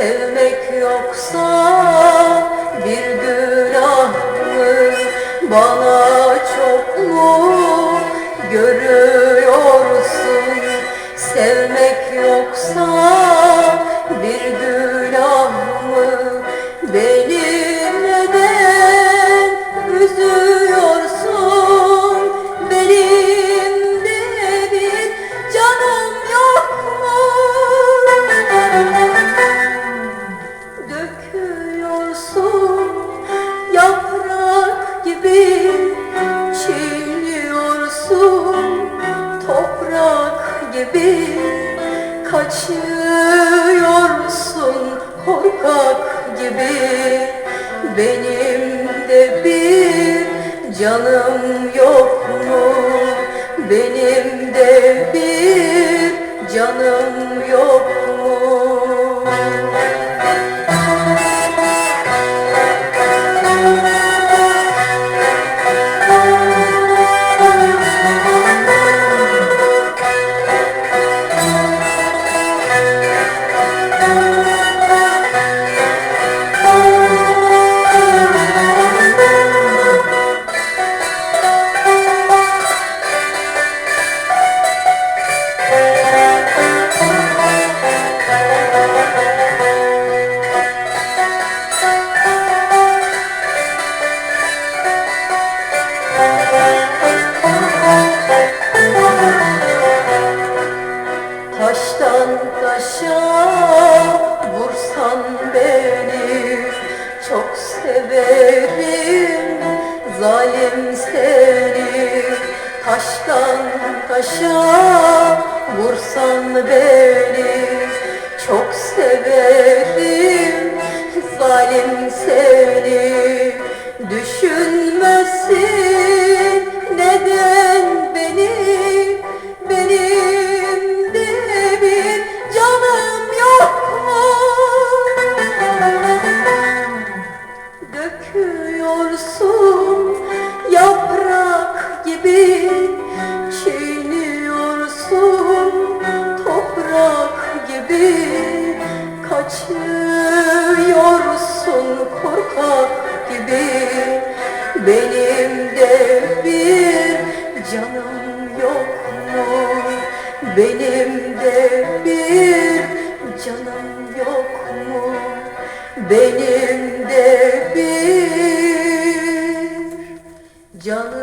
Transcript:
Sevmek yoksa bir günah mı Bana çok mu? Görüyorsun Sevmek kaçıyorsun korkak gibi. Benim de bir canım yok mu? Benim de bir canım yok Taştan taşa vursan beni Çok severim zalim seni. Düşünmesin Yürüyorsun korkak gibi Benim de bir canım yok mu? Benim de bir canım yok mu? Benim de bir canım